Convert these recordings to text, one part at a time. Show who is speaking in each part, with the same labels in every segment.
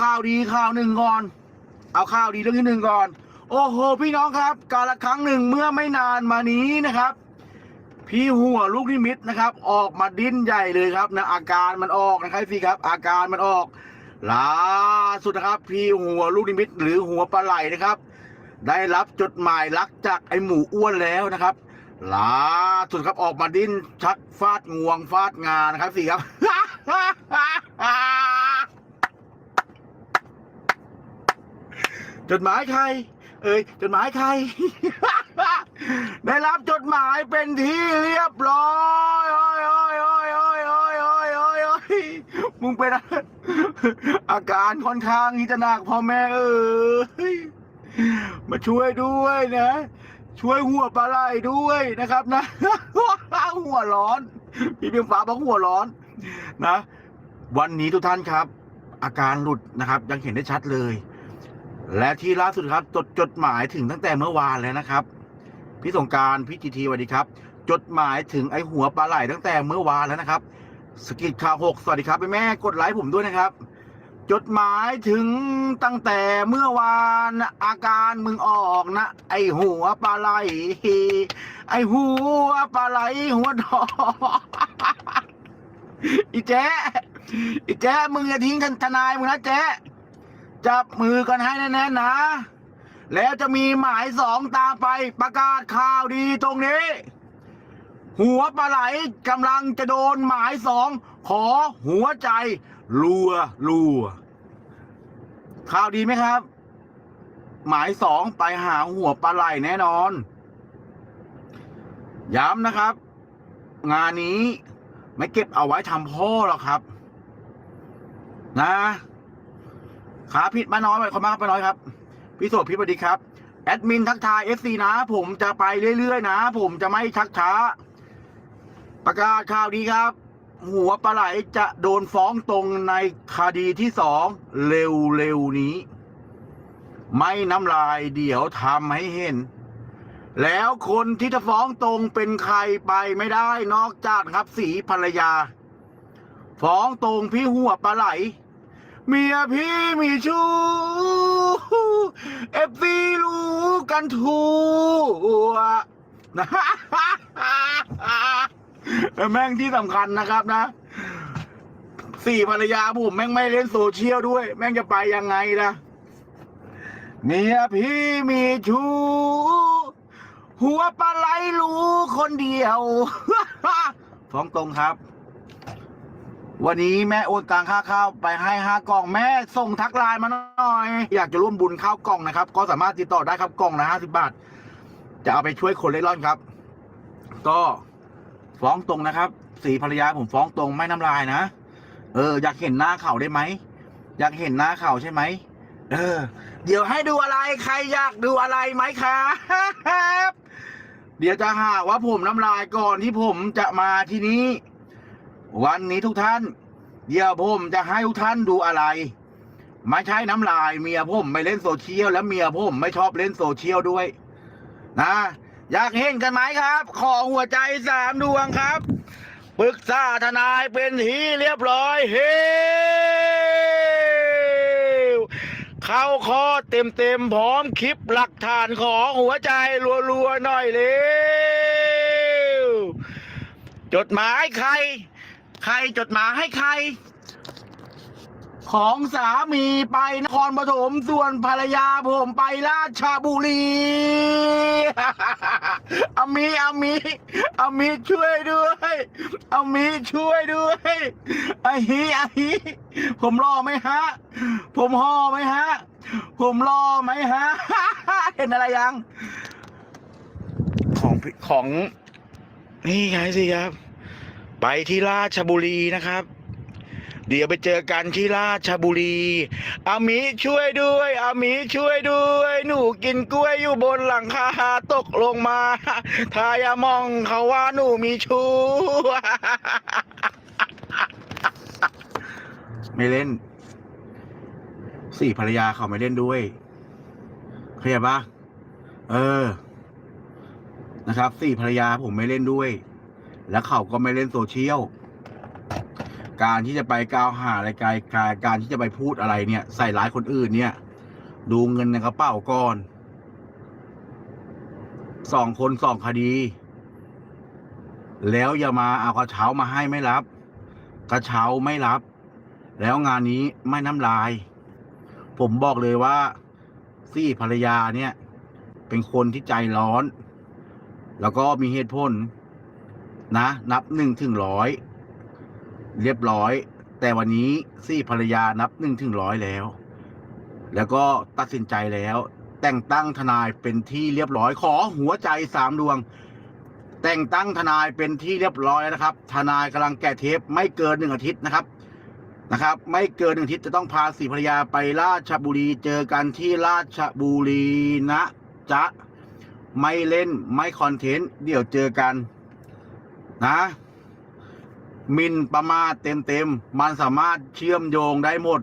Speaker 1: ข่าวดีข่าวหนึ่งก่อน เอาข่าวดีเรื่องที่หนึ่งก่อน โอ้โห พี่น้องครับ กาละครั้งหนึ่งเมื่อไม่นานมานี้นะครับ พี่หัวลูกนิมิตนะครับ ออกมาดิ้นใหญ่เลยครับนะอาการมันออกนะครับพี่ครับ อาการมันออกล่าสุดนะครับ พี่หัวลูกนิมิตหรือหัวปลาไหลนะครับ ได้รับจดหมายรักจากไอหมูอ้วนแล้วนะครับล่าสุดครับออกมาดิ้นชักฟาดงวงฟาดงานะครับสิครับ จดหมายใคร เอ้ยจดหมายใคร ได้รับจดหมายเป็นที่เรียบร้อยโอ้ยโอ้ยโอ้ยโอ้ยโอ้ยโอ้ยโอ้ยโอ้ยมึงเป็นอะไรอาการค่อนข้างที่จะหนักพ่อแม่เอ้ยมาช่วยด้วยนะ ช่วยหัวปลาไหลด้วยนะครับนะ หัวร้อน พี่เพียงฟ้าบอกหัวร้อน นะ วันนี้ทุกท่านครับ อาการหลุดนะครับ ยังเห็นได้ชัดเลย และที่ล่าสุดครับจดจดหมายถึงตั้งแต่เมื่อวานแล้วนะครับ พี่สงการพี่จีทีสวัสดีครับ จดหมายถึงไอหัวปลาไหลตั้งแต่เมื่อวานแล้วนะครับสกิดข่าวหกสวัสดีครับแม่แม่กดไลค์ผมด้วยนะครับ จดหมายถึงตั้งแต่เมื่อวานอาการมึงออกนะ ไอหัวปลาไหลไอหัวปลาไหลหัวดอกอีแจ๊อีแจ๊มึงอย่าทิ้งททนายมึงนะแจ๊ จับมือกันให้แน่ๆนะ แล้วจะมีหมายสองตามไปประกาศข่าวดีตรงนี้ หัวปลาไหลกำลังจะโดนหมายสองขอหัวใจรัวรัวข่าวดีไหมครับ หมายสองไปหาหัวปลาไหลแน่นอน ย้ำนะครับ งานนี้ไม่เก็บเอาไว้ทำพ่อหรอกครับ นะ ขาผิดมาน้อยไปขอบคุณมากครับป้าน้อยครับ พี่โสดพี่สวัสดีครับ แอดมินทักทายเอฟซีนะ ผมจะไปเรื่อยๆนะ ผมจะไม่ชักช้า ประกาศข่าวดีครับ หัวปลาไหลจะโดนฟ้องตรงในคดีที่สองเร็วๆนี้ ไม่น้ำลายเดี๋ยวทำให้เห็น แล้วคนที่จะฟ้องตรงเป็นใครไปไม่ได้นอกจากครับสีภรรยา ฟ้องตรงพี่หัวปลาไหล เมียพี่มีชู้เอฟซีรู้กันทั่วนะแม่งที่สำคัญนะครับนะ สี่ภรรยาผมแม่งไม่เล่นโซเชียลด้วย แม่งจะไปยังไงล่ะ เมียพี่มีชู้หัวปลาไหลรู้คนเดียว ฟ้องตรงครับ วันนี้แม่โอนตังค่าข้าวไปให้ห้ากล่องแม่ส่งทักไลน์มาหน่อย อยากจะร่วมบุญข้าวกล่องนะครับ ก็สามารถติดต่อได้ครับกล่องละห้าสิบาท จะเอาไปช่วยคนเล่ร่อนครับ ก็ฟ้องตรงนะครับ สีภรรยาผมฟ้องตรงไม่น้ำลายนะ เออ อยากเห็นหน้าเขาได้ไหมอยากเห็นหน้าเขาใช่ไหมเออ เดี๋ยวให้ดูอะไรใครอยากดูอะไรไหมครับเดี๋ยวจะหาว่าผมน้ำลายก่อนที่ผมจะมาที่นี้ วันนี้ทุกท่าน เดี๋ยวผมจะให้ทุกท่านดูอะไรไม่ใช่น้ำลายเมียผมไม่เล่นโซเชียลและเมียผมไม่ชอบเล่นโซเชียลด้วย นะ อยากเห็นกันไหมครับ ขอหัวใจสามดวงครับปรึกษาทนายเป็นที่เรียบร้อยเฮ้เข้าคอเต็มเต็มๆพร้อมคลิปหลักฐานของหัวใจรัวๆหน่อยเร็วจดหมายใคร ใครจดหมายให้ใคร ของสามีไปนครปฐมส่วนภรรยาผมไปราชบุรีอามีอามีอามีช่วยด้วยอามีช่วยด้วยไอฮีไอฮีผมรอไหมฮะ ผมห่อไหมฮะ ผมรอไหมฮะ เห็นอะไรยัง ของของนี่ไงสิครับ ไปที่ราชบุรีนะครับ เดี๋ยวไปเจอกันที่ราชบุรี อามีช่วยด้วยอามีช่วยด้วย หนูกินกล้วยอยู่บนหลังคาตกลงมาทายามองเขาว่าหนูมีชู้ไม่เล่น สี่ภรรยาเขาไม่เล่นด้วยเข้าใจปะเออ นะครับ สี่ภรรยาผมไม่เล่นด้วย แล้วเขาก็ไม่เล่นโซเชียล การที่จะไปกล่าวหาอะไรการการการที่จะไปพูดอะไรเนี่ย ใส่ร้ายคนอื่นเนี่ย ดูเงินในกระเป๋าก่อนสองคนสองคดี แล้วอย่ามาเอากระเช้ามาให้ไม่รับ กระเช้าไม่รับ แล้วงานนี้ไม่น้ำลาย ผมบอกเลยว่าซี่ภรรยาเนี่ย เป็นคนที่ใจร้อน แล้วก็มีเหตุผล นะ นับหนึ่งถึงร้อยเรียบร้อย แต่วันนี้ซี่ภรรยานับหนึ่งถึงร้อยแล้ว แล้วก็ตัดสินใจแล้ว แต่งตั้งทนายเป็นที่เรียบร้อยขอหัวใจสามดวง แต่งตั้งทนายเป็นที่เรียบร้อยนะครับ ทนายกำลังแกะเทปไม่เกินหนึ่งอาทิตย์นะครับนะครับ ไม่เกินหนึ่งอาทิตย์จะต้องพาสีภรรยาไปราชบุรีเจอกันที่ราชบุรีนะจ๊ะไม่เล่นไม่คอนเทนต์เดี๋ยวเจอกัน นะมินประมาทเต็มๆ มันสามารถเชื่อมโยงได้หมด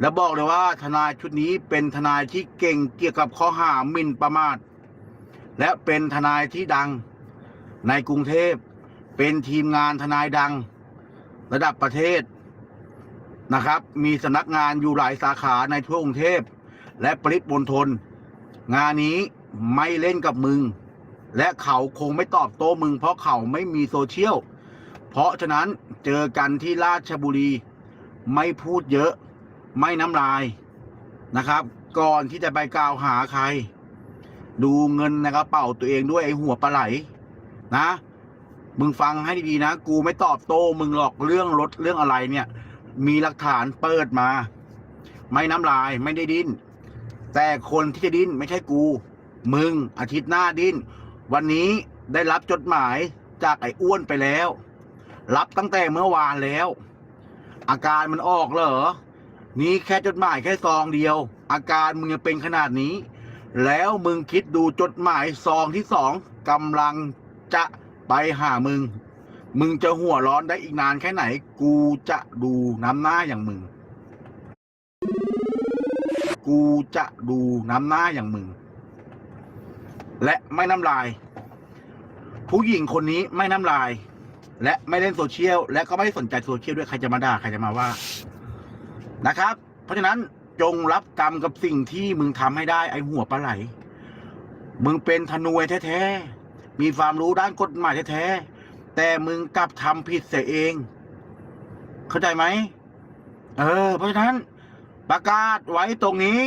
Speaker 1: แล้วบอกเลยว่าทนายชุดนี้เป็นทนายที่เก่งเกี่ยวกับข้อหามินประมาท และเป็นทนายที่ดัง ในกรุงเทพ เป็นทีมงานทนายดัง ระดับประเทศนะครับ มีสำนักงานอยู่หลายสาขาในทั่วกรุงเทพ และปริมณฑลงานนี้ไม่เล่นกับมึง และเขาคงไม่ตอบโต้มึง เพราะเขาไม่มีโซเชียล เพราะฉะนั้นเจอกันที่ราชบุรี ไม่พูดเยอะ ไม่น้ำลายนะครับ ก่อนที่จะไปกล่าวหาใคร ดูเงินในกระเป๋าตัวเองด้วยไอ้หัวปลาไหล นะ มึงฟังให้ดีๆนะ กูไม่ตอบโต้มึงหรอกเรื่องรถเรื่องอะไรเนี่ย มีหลักฐานเปิดมา ไม่น้ำลายไม่ได้ดิ้น แต่คนที่จะดิ้นไม่ใช่กู มึงอาทิตย์หน้าดิ้น วันนี้ได้รับจดหมายจากไอ้อ้วนไปแล้ว รับตั้งแต่เมื่อวานแล้ว อาการมันออกเหรอ นี่แค่จดหมายแค่ซองเดียว อาการมึงเป็นขนาดนี้ แล้วมึงคิดดูจดหมายซองที่สองกำลังจะไปหามึง มึงจะหัวร้อนได้อีกนานแค่ไหน กูจะดูน้ำหน้าอย่างมึง กูจะดูน้ำหน้าอย่างมึง และไม่น้ำลาย ผู้หญิงคนนี้ไม่น้ำลาย และไม่เล่นโซเชียล และก็ไม่ได้สนใจโซเชียลด้วยใครจะมาด่าใครจะมาว่านะครับ เพราะฉะนั้นจงรับกรรมกับสิ่งที่มึงทำให้ได้ไอหัวปลาไหล มึงเป็นธนวยแท้ๆ มีความรู้ด้านกฎหมายแท้ๆ แต่มึงกลับทำผิดเสียเอง เข้าใจไหม เออ เพราะฉะนั้นประกาศไว้ตรงนี้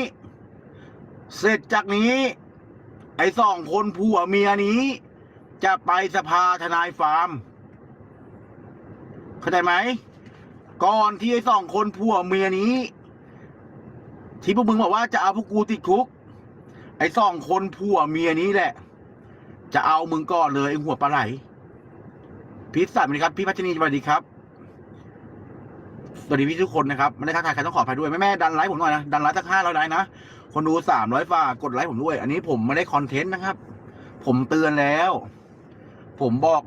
Speaker 1: เสร็จจากนี้ ไอ้สองคนผัวเมียนี้ จะไปสภาทนายฟาร์ม เข้าใจไหม ก่อนที่ไอ้สองคนผัวเมียนี้ ที่พวกมึงบอกว่าจะเอาพวกกูติดคุก ไอ้สองคนผัวเมียนี้แหละ จะเอามึงก่อนเลยไอ้หัวปลาไหลพี่สัตว์สวัสดีครับ พี่พัชนีสวัสดีครับสวัสดีพี่ทุกคนนะครับไม่ได้ทักทายใครต้องขออภัยด้วยแม่แม่ดันไลค์ผมหน่อยนะดันไลค์สักห้าร้อยไลค์นะ คนดูสามร้อยฝากดไลค์ผมด้วย อันนี้ผมไม่ได้คอนเทนต์นะครับ ผมเตือนแล้ว ผมบอก